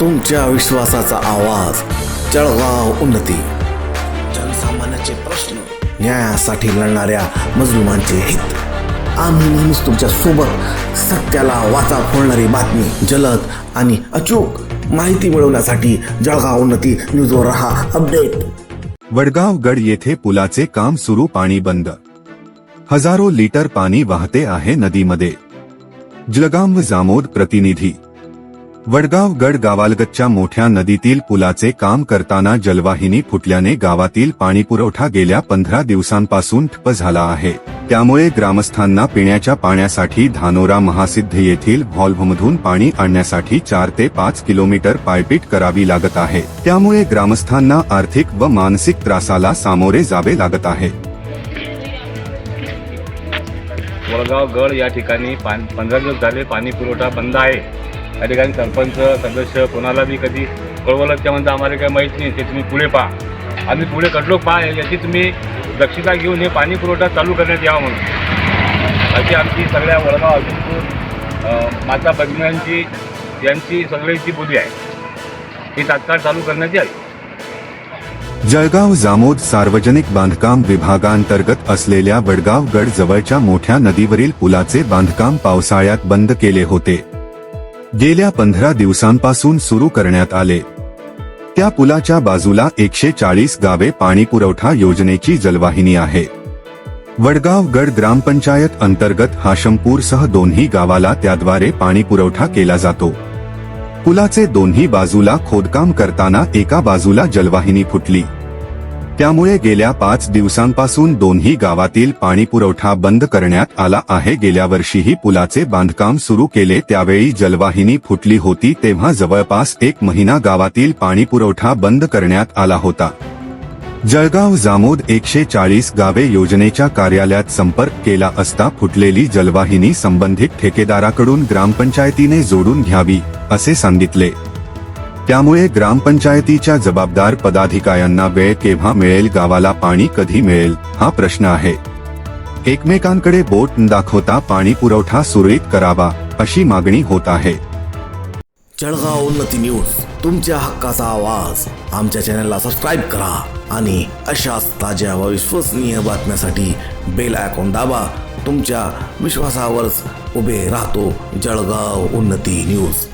तुमच्या विश्वासाचा आवाज. जळगाव उन्नती. जनसामान्याचे प्रश्न न्यायासाठी लढणाऱ्या मजलुमांचे हित. आम्ही नेहमीच तुमच्यासोबत सत्याला वाचा फोडणारी बातमी जलद आणि अचूक माहिती मिळवण्यासाठी जळगाव उन्नती न्यूजवर रहा. अपडेट. वडगाव गड येथे पुलाचे काम सुरू पाणी बंद. हजारो लिटर पाणी वाहते आहे नदीमध्ये. जळगाव जामोद प्रतिनिधी वडगाव गड गावालगतच्या मोठ्या नदीतील पुलाचे काम करताना जलवाहिनी फुटल्याने गावातील पाणीपुरवठा गेल्या पंधरा दिवसांपासून ठप्प झाला आहे. त्यामुळे ग्रामस्थांना पिण्याच्या पाण्यासाठी धानोरा महासिद्ध येथील व्हॉल्व्हमधून पाणी आणण्यासाठी चार ते पाच किलोमीटर पायपीट करावी लागत आहे. त्यामुळे ग्रामस्थांना आर्थिक व मानसिक त्रासाला सामोरे जावे लागत आहे. वडगाव गड या ठिकाणी पंधरा दिवस झाले पाणी पुरवठा बंद आहे. या ठिकाणी सरपंच सदस्य कोणाला बी कधी कळवलं त्यामध्ये आम्हाला काही माहीत नाही ते तुम्ही पुढे पहा. आम्ही पुढे कडलो पहा याची तुम्ही दक्षता घेऊन हे पाणी पुरवठा चालू करण्यात यावा म्हणून. अशी आमची सगळ्या वडगाव अजिंपूर माता भगिनांची यांची सगळ्यांची बोली आहे ती तात्काळ चालू करण्यात यावी. जळगाव जामोद सार्वजनिक बांधकाम विभागांतर्गत असलेल्या वडगाव गड जवळच्या मोठ्या नदीवरील पुलाचे बांधकाम पावसाळ्यात बंद केले होते. गेल्या पंधरा दिवसांपासून सुरू करण्यात आले. त्या पुलाच्या बाजूला एकशे चाळीस गावे पाणी पुरवठा योजनेची जलवाहिनी आहे. वडगाव गड ग्रामपंचायत अंतर्गत हाशमपूरसह दोन्ही गावाला त्याद्वारे पाणी पुरवठा केला जातो. पुलाचे दोन्ही बाजूला खोदकाम करताना एका बाजूला जलवाहिनी फुटली. त्यामुळे गेल्या पाच दिवसांपासून दोन्ही गावातील पाणी पुरवठा बंद करण्यात आला आहे. गेल्या वर्षीही पुलाचे बांधकाम सुरू केले. त्यावेळी जलवाहिनी फुटली होती. तेव्हा जवळपास एक महिना गावातील पाणी पुरवठा बंद करण्यात आला होता. जळगाव जामोद एकशे चाळीस गावे योजनेच्या कार्यालयात संपर्क केला असता फुटलेली जलवाहिनी संबंधित ठेकेदाराकडून ग्रामपंचायतीने जोडून घ्यावी असे सांगितले. त्यामुळे ग्रामपंचायतीच्या जबाबदार पदाधिकाऱ्यांना वेळ केव्हा मिळेल गावाला पाणी कधी मिळेल हा प्रश्न आहे. एकमेकांकडे बोट न दाखवता पाणी पुरवठा सुरळीत करावा अशी मागणी होत आहे. जळगाव उन्नती न्यूज तुमच्या हक्काचा आवाज. आमच्या चॅनलला सबस्क्राईब करा आणि अशाच ताज्या व विश्वसनीय बातम्यासाठी बेल आयकॉन दाबा. तुमच्या विश्वासावरच उभे राहतो जळगाव उन्नती न्यूज.